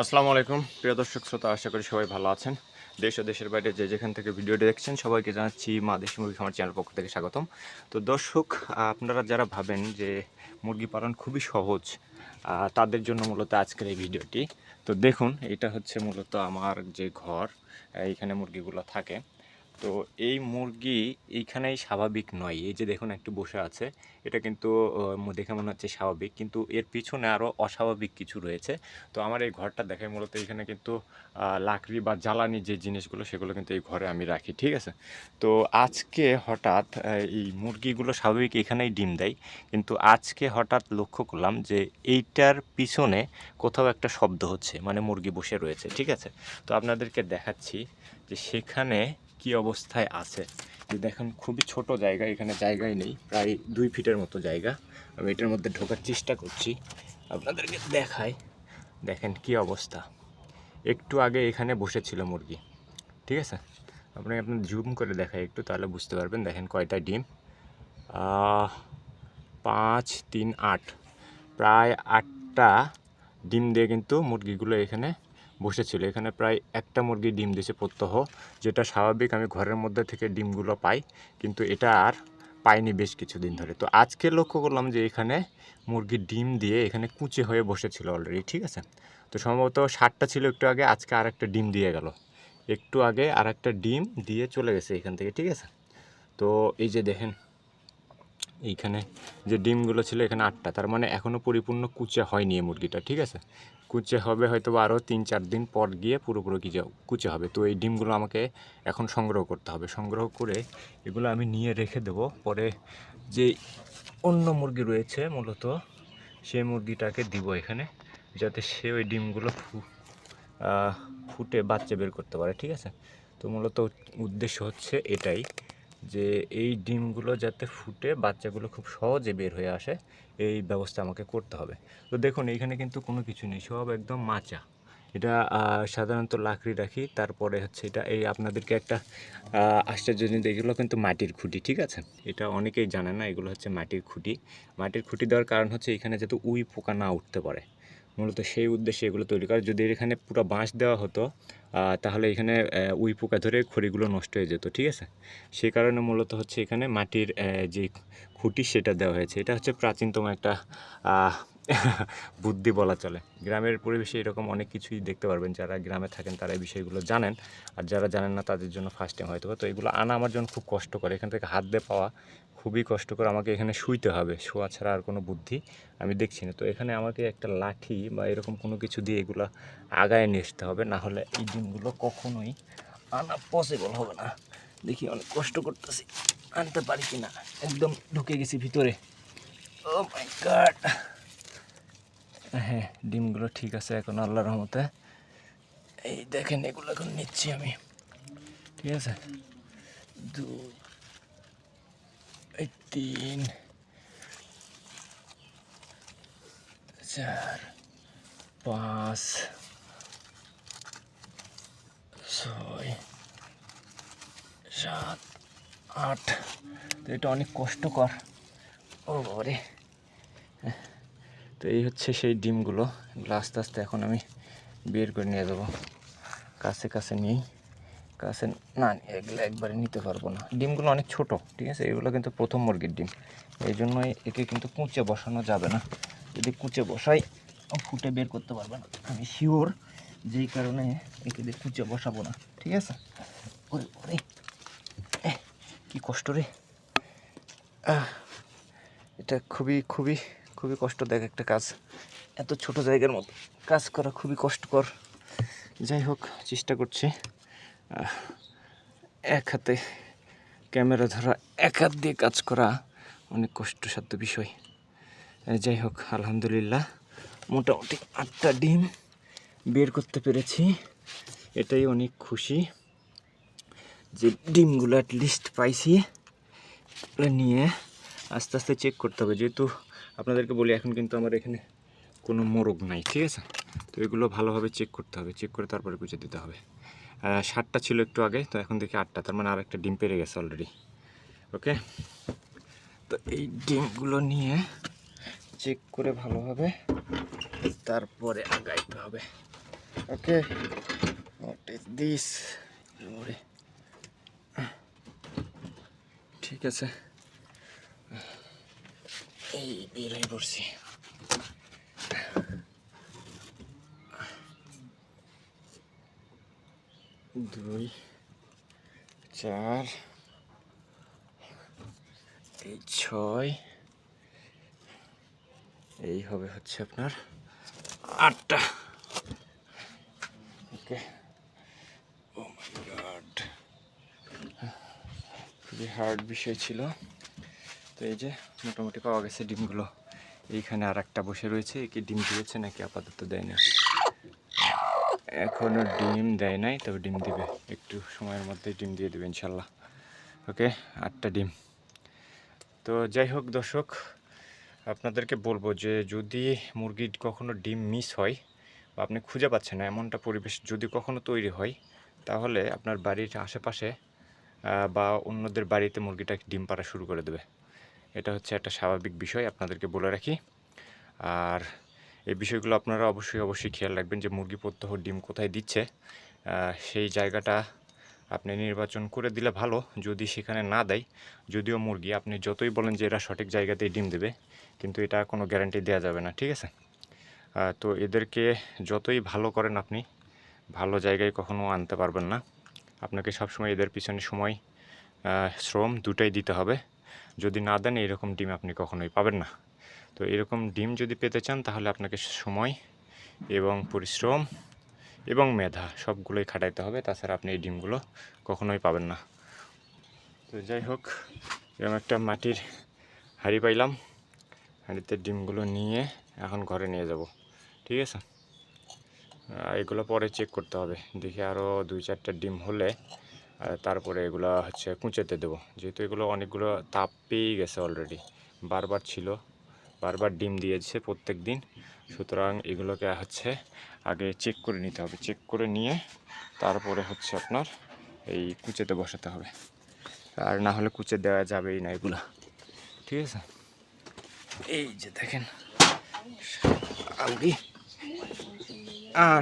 আসসালামু আলাইকুম। প্রিয় দর্শক শ্রোতা, আশা করি সবাই ভালো আছেন। দেশ ও দেশের বাইরে যে যেখান থেকে ভিডিওটি দেখছেন, সবাইকে জানাচ্ছি মা দেশি মুরগি খামার চ্যানেল পক্ষ থেকে স্বাগতম। তো দর্শক, আপনারা যারা ভাবেন যে মুরগি পালন খুবই সহজ তাদের জন্য মূলত আজকের এই ভিডিওটি। তো দেখুন, এটা হচ্ছে মূলত আমার যে ঘর এইখানে মুরগিগুলো থাকে। তো এই মুরগি এইখানেই স্বাভাবিক নয়। এই যে দেখুন, একটু বসে আছে। এটা কিন্তু দেখে মনে হচ্ছে স্বাভাবিক। কিন্তু এর পিছনে আরও অস্বাভাবিক কিছু রয়েছে। তো আমার এই ঘরটা দেখে মূলত এখানে কিন্তু লাকড়ি বা জ্বালানি যে জিনিসগুলো, সেগুলো কিন্তু এই ঘরে আমি রাখি, ঠিক আছে? তো আজকে হঠাৎ এই মুরগিগুলো স্বাভাবিক এখানেই ডিম দেয়। কিন্তু আজকে হঠাৎ লক্ষ্য করলাম যে এইটার পিছনে কোথাও একটা শব্দ হচ্ছে মানে মুরগি বসে রয়েছে, ঠিক আছে? তো আপনাদেরকে দেখাচ্ছি যে সেখানে কি অবস্থায় আছে? যে দেখেন, খুবই ছোট জায়গা, এখানে জায়গাই নেই, প্রায় দুই ফিটের মতো জায়গা। আমি এটার মধ্যে ঢোকার চেষ্টা করছি। আপনাদেরকে দেখাই, দেখেন কি অবস্থা। একটু আগে এখানে বসেছিল মুরগি, ঠিক আছে? আপনি আপনার জুম করে দেখাই একটু, তাহলে বুঝতে পারবেন। দেখেন কয়টা ডিম। পাঁচ, তিন, আট। প্রায় আটটা ডিম দিয়ে কিন্তু মুরগিগুলো এখানে বসেছিল। এখানে প্রায় একটা মুরগি ডিম দিয়েছে প্রত্যহ, যেটা স্বাভাবিক আমি ঘরের মধ্যে থেকে ডিমগুলো পাই, কিন্তু এটা আর পাইনি বেশ কিছুদিন ধরে। তো আজকে লক্ষ্য করলাম যে এখানে মুরগি ডিম দিয়ে এখানে কুচে হয়ে বসেছিল অলরেডি ঠিক আছে? তো সম্ভবত ষাটটা ছিল একটু আগে, আজকে আর একটা ডিম দিয়ে গেল। একটু আগে আর একটা ডিম দিয়ে চলে গেছে এখান থেকে, ঠিক আছে? তো এই যে দেখেন এইখানে যে ডিমগুলো ছিল এখানে আটটা, তার মানে এখনও পরিপূর্ণ কুচে হয়নি এই মুরগিটা, ঠিক আছে? কুচে হবে হয়তো আরও তিন চার দিন পর গিয়ে পুরোপুরো কি কুচে হবে। তো এই ডিমগুলো আমাকে এখন সংগ্রহ করতে হবে। সংগ্রহ করে এগুলো আমি নিয়ে রেখে দেব। পরে যে অন্য মুরগি রয়েছে মূলত সেই মুরগিটাকে দিব এখানে, যাতে সে ওই ডিমগুলো ফুটে বাচ্চা বের করতে পারে, ঠিক আছে? তো মূলত উদ্দেশ্য হচ্ছে এটাই। যে এই ডিমগুলো যাতে ফুটে বাচ্চাগুলো খুব সহজে বের হয়ে আসে, এই ব্যবস্থা আমাকে করতে হবে। তো দেখুন এইখানে কিন্তু কোনো কিছু নেই, সব একদম মাচা। এটা সাধারণত লাকড়ি রাখি, তারপরে হচ্ছে এটা, এই আপনাদেরকে একটা আশ্চর্য জিনিস এগুলো কিন্তু মাটির খুঁটি, ঠিক আছে? এটা অনেকেই জানে না, এগুলো হচ্ছে মাটির খুঁটি। মাটির খুঁটি দেওয়ার কারণ হচ্ছে এখানে যাতে উই পোকা না উঠতে পারে। মূলত সেই উদ্দেশ্যে এগুলো তৈরি করা। যদি এখানে পুরো বাঁশ দেওয়া হতো তাহলে এখানে উই পোকা ধরে খড়িগুলো নষ্ট হয়ে যেত, ঠিক আছে? সেই কারণে মূলত হচ্ছে এখানে মাটির যে খুঁটি সেটা দেওয়া হয়েছে। এটা হচ্ছে প্রাচীনতম একটা বুদ্ধি বলা চলে। গ্রামের পরিবেশে এরকম অনেক কিছুই দেখতে পারবেন। যারা গ্রামে থাকেন, তারা এই বিষয়গুলো জানেন। আর যারা জানেন না, তাদের জন্য ফার্স্ট টাইম হয়তো। তো এগুলো আনা আমার জন্য খুব কষ্ট করে এখান থেকে হাত দিয়ে পাওয়া খুবই কষ্টকর। আমাকে এখানে শুইতে হবে। শোয়া ছাড়া আর কোনো বুদ্ধি আমি দেখছি না। তো এখানে আমাকে একটা লাঠি বা এরকম কোনো কিছু দিয়ে এগুলো আগায় নিয়ে আসতে হবে। না হলে এই ডিমগুলো কখনোই আনা পসিবল হবে না। দেখি অনেক কষ্ট করতেছি। আনতে পারি কি না একদম ঢুকে গেছি ভিতরে। ও মাই গড হ্যাঁ ডিমগুলো ঠিক আছে এখন আল্লাহর রহমতে। এই দেখেন, এগুলো এখন নিচ্ছি আমি। ঠিক আছে? দুই, এই তিন, চার, পাঁচ, ছয়, সাত, আট। তো এটা অনেক কষ্টকর। ও বাবারে। তো এই হচ্ছে সেই ডিমগুলো। এগুলো আস্তে আস্তে এখন আমি বের করে নিয়ে যাব। কাছে কাছে নিই। কাছে না, এগুলো একবারে নিতে পারব না। ডিমগুলো অনেক ছোট, ঠিক আছে? এগুলো কিন্তু প্রথম মুরগির ডিম। এই জন্যই একে কিন্তু কুঁচে বসানো যাবে না। যদি কুঁচে বসাই ফুটে বের করতে পারবে না। আমি শিওর যেই কারণে একে দিয়ে কুঁচে বসাবো না, ঠিক আছে? ওরে ওরে। কি কষ্ট রে। এটা খুবই খুবই খুবই কষ্টদায়ক একটা কাজ। এত ছোট জায়গার মতো কাজ করা খুবই কষ্টকর। যাই হোক, চেষ্টা করছি। এক হাতে ক্যামেরা ধরা, এক হাত দিয়ে কাজ করা অনেক কষ্টসাধ্য বিষয়। যাই হোক, আলহামদুলিল্লাহ। মোটামুটি আটটা ডিম বের করতে পেরেছি। এটাই অনেক খুশি যে ডিমগুলো লিস্ট পাইছি। নিয়ে আস্তে আস্তে চেক করতে হবে। যেহেতু আপনাদেরকে বলি, এখন কিন্তু আমার এখানে কোনো মোরগ নাই, ঠিক আছে? তো এগুলো ভালোভাবে চেক করতে হবে। চেক করে তারপরে কুচে দিতে হবে। সাতটা ছিল একটু আগে, তো এখন দেখি আটটা। তার মানে আর একটা ডিম পেরে গেছে অলরেডি ওকে তো এই ডিমগুলো নিয়ে চেক করে ভালোভাবে তারপরে আগাইতে হবে। ওকে দিস ঠিক আছে। এই বের হয়ে পড়ছি। দুই, চার, এই ছয়, এই হবে হচ্ছে আপনার আটটা। ওকে। ও মাই গড খুবই হার্ড বিষয় ছিল। তো এই যে মোটামুটি পাওয়া গেছে ডিমগুলো। এইখানে আর একটা বসে রয়েছে এ কি ডিম দিয়েছে নাকি আপাতত দেয় না। এখনও ডিম দেয় নাই, তবে ডিম দিবে। একটু সময়ের মধ্যে ডিম দিয়ে দেবে ইনশাল্লাহ। ওকে, আটটা ডিম। তো যাই হোক দর্শক, আপনাদেরকে বলব যে যদি মুরগির কখনো ডিম মিস হয় বা আপনি খুঁজে পাচ্ছেন না, এমনটা পরিবেশ যদি কখনো তৈরি হয়, তাহলে আপনার বাড়ির আশেপাশে বা অন্যদের বাড়িতে মুরগিটা ডিম পাড়া শুরু করে দেবে। এটা হচ্ছে একটা স্বাভাবিক বিষয়, আপনাদেরকে বলে রাখি। আর এই বিষয়গুলো আপনারা অবশ্যই অবশ্যই খেয়াল রাখবেন যে মুরগি প্রত্যহ ডিম কোথায় দিচ্ছে। সেই জায়গাটা আপনি নির্বাচন করে দিলে ভালো, যদি সেখানে না দেয়, যদিও মুরগি, আপনি যতই বলেন যে এরা সঠিক জায়গাতেই ডিম দেবে, কিন্তু এটা কোনো গ্যারান্টি দেওয়া যাবে না, ঠিক আছে? তো এদেরকে যতই ভালো করেন আপনি, ভালো জায়গায় কখনো আনতে পারবেন না। আপনাকে সবসময় এদের পিছনে সময় শ্রম দুটাই দিতে হবে। যদি না দেন এরকম ডিম আপনি কখনোই পাবেন না। তো এরকম ডিম যদি পেতে চান, তাহলে আপনাকে সময় এবং পরিশ্রম এবং মেধা সবগুলোই খাটাইতে হবে। তাছাড়া আপনি এই ডিমগুলো কখনোই পাবেন না। তো যাই হোক, এরকম একটা মাটির হাঁড়ি পাইলাম। হাঁড়িতে ডিমগুলো নিয়ে এখন ঘরে নিয়ে যাব। ঠিক আছে? এগুলো পরে চেক করতে হবে। দেখি আরও দুই চারটা ডিম হলে তারপরে এগুলো হচ্ছে কুঁচেতে দেবো। যেহেতু এগুলো অনেকগুলো তাপ পেয়েই গেছে অলরেডি বারবার ছিল, বারবার ডিম দিয়েছে প্রত্যেক দিন সুতরাং এগুলোকে হচ্ছে আগে চেক করে নিতে হবে। চেক করে নিয়ে তারপরে হচ্ছে আপনার এই কুচেতে বসাতে হবে। আর না হলে কুচে দেওয়া যাবেই না এগুলো। ঠিক আছে? এই যে দেখেন আলগি। আট